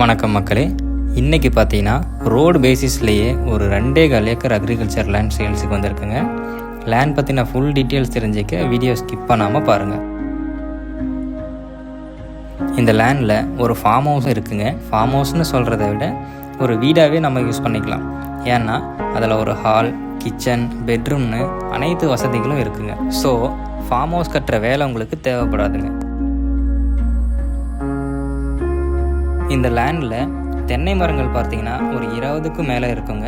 வணக்கம் மக்களே. இன்றைக்கி பார்த்தீங்கன்னா ரோடு பேசிஸ்லேயே ஒரு ரெண்டே கால் ஏக்கர் அக்ரிகல்ச்சர் லேண்ட் சேல்ஸுக்கு வந்திருக்குங்க. லேண்ட் பற்றின ஃபுல் டீட்டெயில்ஸ் தெரிஞ்சிக்க வீடியோ ஸ்கிப் பண்ணாமல் பாருங்கள் இந்த லேண்டில் ஒரு ஃபார்ம் ஹவுஸும் இருக்குங்க. ஃபார்ம் ஹவுஸ்னு சொல்கிறத விட ஒரு வீடாகவே நம்ம யூஸ் பண்ணிக்கலாம். ஏன்னா அதில் ஒரு ஹால் கிச்சன் பெட்ரூம்னு அனைத்து வசதிகளும் இருக்குங்க. ஸோ ஃபார்ம் ஹவுஸ் கட்டுற வேலை உங்களுக்கு தேவைப்படாதுங்க. இந்த லேண்டில் தென்னை மரங்கள் பார்த்தீங்கன்னா ஒரு இருபதுக்கும் மேலே இருக்குங்க.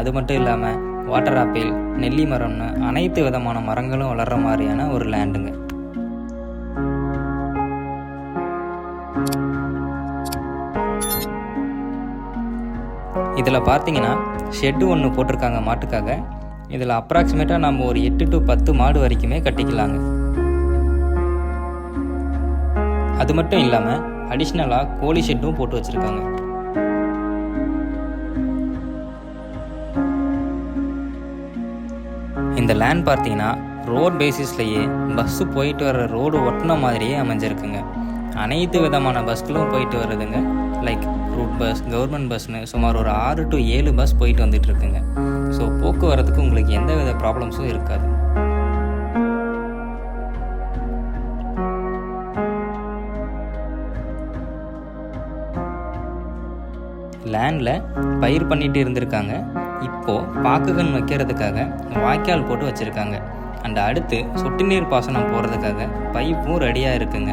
அது மட்டும் இல்லாமல் வாட்டர் ஆப்பிள் நெல்லி மரம்னு அனைத்து விதமான மரங்களும் வளர்கிற மாதிரியான ஒரு லேண்டுங்க. இதில் பார்த்தீங்கன்னா ஷெட்டு ஒன்று போட்டிருக்காங்க மாட்டுக்காக. இதில் அப்ராக்சிமேட்டாக நம்ம ஒரு எட்டு டு பத்து மாடு வரைக்குமே கட்டிக்கலாங்க. அது மட்டும் இல்லாமல் அடிஷ்னலாக கோழி ஷெட்டும் போட்டு வச்சுருக்காங்க. இந்த லேண்ட் பார்த்தீங்கன்னா ரோட் பேசிஸ்லேயே பஸ்ஸு போயிட்டு வர்ற ரோடு ஒட்டின மாதிரியே அமைஞ்சிருக்குங்க. அனைத்து விதமான பஸ்களும் போயிட்டு வருதுங்க. லைக் ரூட் பஸ் கவர்மெண்ட் பஸ்னு சுமார் ஒரு ஆறு டு ஏழு பஸ் போயிட்டு வந்துட்டு இருக்குங்க. ஸோ போக்குவரத்துக்கு உங்களுக்கு எந்த வித ப்ராப்ளம்ஸும் இருக்காது. லேண்டில் பயிர் பண்ணிட்டு இருந்திருக்காங்க. இப்போது பாக்குகன் வைக்கிறதுக்காக வாய்க்கால் போட்டு வச்சுருக்காங்க. அண்ட் அடுத்து சொட்டு நீர் பாசனம் போகிறதுக்காக பைப்பும் ரெடியாக இருக்குங்க.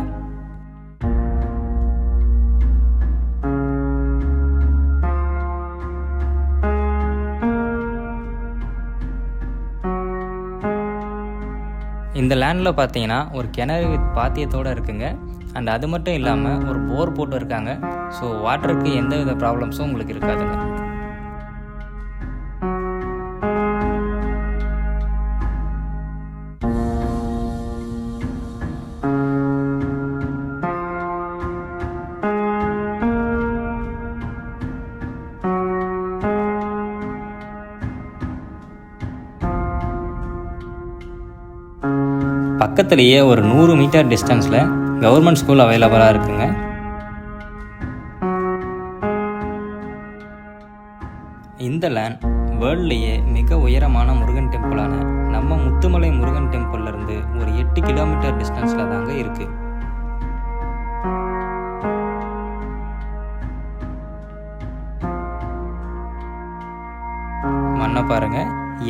இந்த லேண்டில் பார்த்தீங்கன்னா ஒரு கிணறு பாத்தியத்தோடு இருக்குங்க. அண்ட் அது மட்டும் இல்லாமல் ஒரு போர் போட்டு இருக்காங்க ஸோ வாட்டருக்கு எந்த வித ப்ராப்ளம்ஸும் உங்களுக்கு இருக்காதுங்க. பக்கத்துலேயே ஒரு நூறு மீட்டர் டிஸ்டன்ஸில் கவர்மெண்ட் ஸ்கூல் அவைலபிளாக இருக்குங்க. இந்த லேண்ட் வேர்ல்ட்லேயே மிக உயரமான முருகன் டெம்பிளான நம்ம முத்துமலை முருகன் டெம்பிள்லேருந்து ஒரு எட்டு கிலோமீட்டர் டிஸ்டன்ஸில் தாங்க இருக்கு. மண்ணை பாருங்க.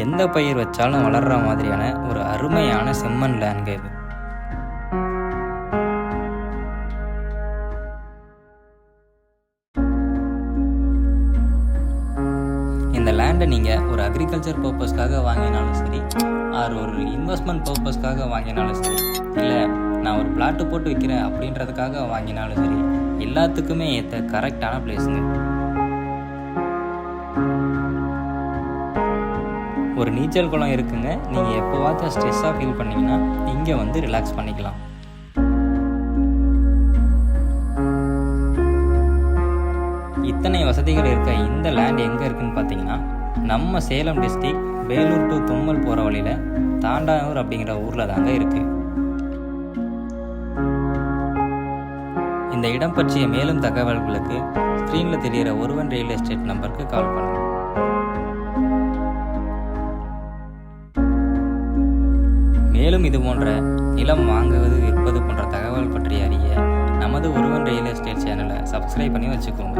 எந்த பயிர் வச்சாலும் வளர்கிற மாதிரியான ஒரு அருமையான செம்மண் லேண்ட்ங்க இது. லேண்டை நீங்கள் ஒரு அக்ரிகல்ச்சர் பர்பஸ்க்காக வாங்கினாலும் சரி ஆர் ஒரு இன்வெஸ்ட்மெண்ட் பர்பஸ்க்காக வாங்கினாலும் சரி இல்லை நான் ஒரு பிளாட்டு போட்டு விற்கிறேன் அப்படின்றதுக்காக வாங்கினாலும் சரி எல்லாத்துக்குமே ஏற்ற கரெக்டான பிளேஸுங்க ஒரு நீச்சல் குளம் இருக்குங்க. நீங்கள் எப்போவாச்சும் ஸ்ட்ரெஸ்ஸாக ஃபீல் பண்ணீங்கன்னா இங்கே வந்து ரிலாக்ஸ் பண்ணிக்கலாம். இத்தனை வசதிகள் இருக்க இந்த லேண்ட் எங்கே இருக்குன்னு பார்த்தீங்கன்னா நம்ம சேலம் டிஸ்ட்ரிக் வேலூர் டு தும்மல் போகிற வழியில் தாண்டானூர் அப்படிங்கிற ஊரில் தாங்க இருக்குது இந்த இடம் பற்றிய மேலும் தகவல்களுக்கு ஸ்க்ரீனில் தெரிகிற ஒருவன் ரியல் எஸ்டேட் நம்பருக்கு கால் பண்ணுங்கள் மேலும் இது போன்ற நிலம் வாங்குவது விற்பது போன்ற தகவல் பற்றி அறிய நமது ஒருவன் ரியல் எஸ்டேட் சேனலை சப்ஸ்கிரைப் பண்ணி வச்சுக்கோங்க.